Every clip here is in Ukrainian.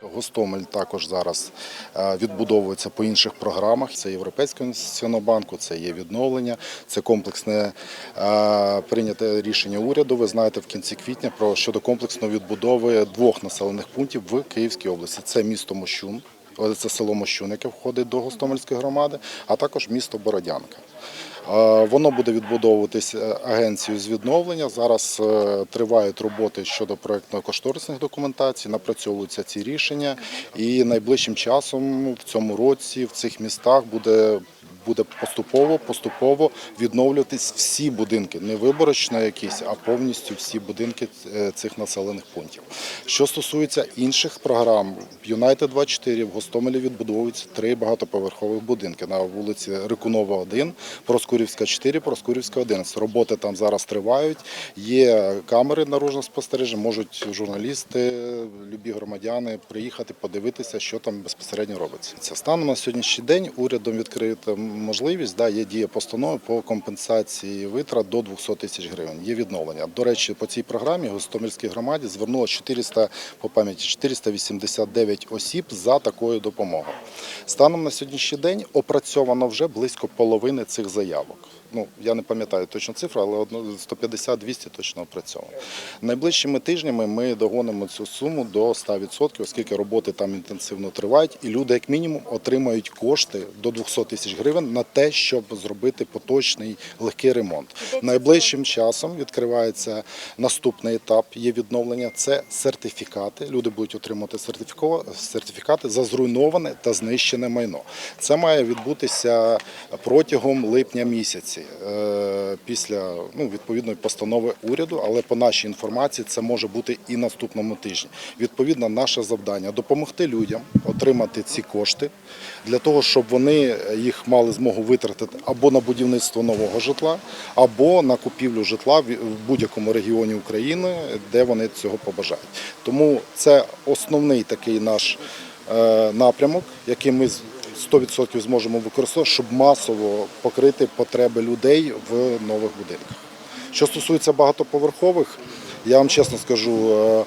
Гостомель також зараз е, відбудовується по інших програмах. Це Європейського інвестиційного банку, це є відновлення, це комплексне е, прийняте рішення уряду. Ви знаєте, в кінці квітня про щодо комплексної відбудови двох населених пунктів в Київській області. Це місто Мощун, е, це село Мощун, яке входить до Гостомельської громади, а також місто Бородянка. Воно буде відбудовуватись е, агенцією з відновлення. Зараз е, тривають роботи щодо проєктно-кошторисних документацій, напрацьовуються ці рішення, і найближчим часом в цьому році в цих містах буде. Буде поступово поступово відновлюватись всі будинки, не виборочно якісь, а повністю всі будинки е, цих населених пунктів. Що стосується інших програм, Юнайтед 24 в Гостомелі відбудовуються три багатоповерхових будинки на вулиці Рикунова, 1, Проскурівська 4, Проскурівська 11. Роботи там зараз тривають. Є камери наружного спостереження, можуть журналісти, любі громадяни приїхати, подивитися, що там безпосередньо робиться. Це станом на сьогоднішній день урядом відкрита можливість, да, є дія постанови по компенсації витрат до 200 тисяч гривень. Є відновлення. До речі, по цій програмі Гостомельській громаді звернуло 400, по пам'яті 489 осіб за такою допомогою. Станом на сьогоднішній день опрацьовано вже близько половини цих заявок. Ну, я не пам'ятаю точно цифру, але 150-200 точно опрацьовано. Найближчими тижнями ми догонимо цю суму до 100%, оскільки роботи там інтенсивно тривають, і люди, як мінімум, отримають кошти до 200 тисяч гривень на те, щоб зробити поточний легкий ремонт. Найближчим часом відкривається наступний етап є відновлення. Це сертифікати. Люди будуть отримувати сертифікати за зруйноване та знищене майно. Це має відбутися протягом липня місяці е, після ну, відповідної постанови уряду, але по нашій інформації це може бути і наступному тижні. Відповідно, наше завдання допомогти людям отримати ці кошти для того, щоб вони їх мали змогу витратити або на будівництво нового житла, або на купівлю житла в будь-якому регіоні України, де вони цього побажають. Тому це основний такий наш е, напрямок, який ми з- 100% зможемо використовувати, щоб масово покрити потреби людей в нових будинках. Що стосується багатоповерхових, я вам чесно скажу, е,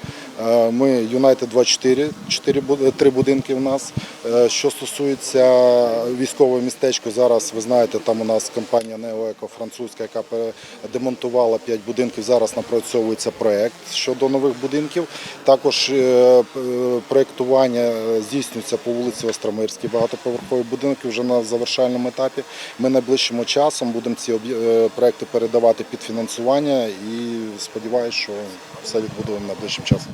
ми United 24, 4, бу- три будинки в нас. Е, Що стосується військового містечка, зараз ви знаєте, там у нас компанія Неоеко французька, яка демонтувала 5 будинків. Зараз напрацьовується проект щодо нових будинків. Також е, п- е, проектування е, здійснюється по вулиці Остромирській, багатоповерхові будинки вже на завершальному етапі. Ми найближчим часом будемо ці е, проекти передавати під фінансування і сподіваюся, що все відбудуємо найближчим часом.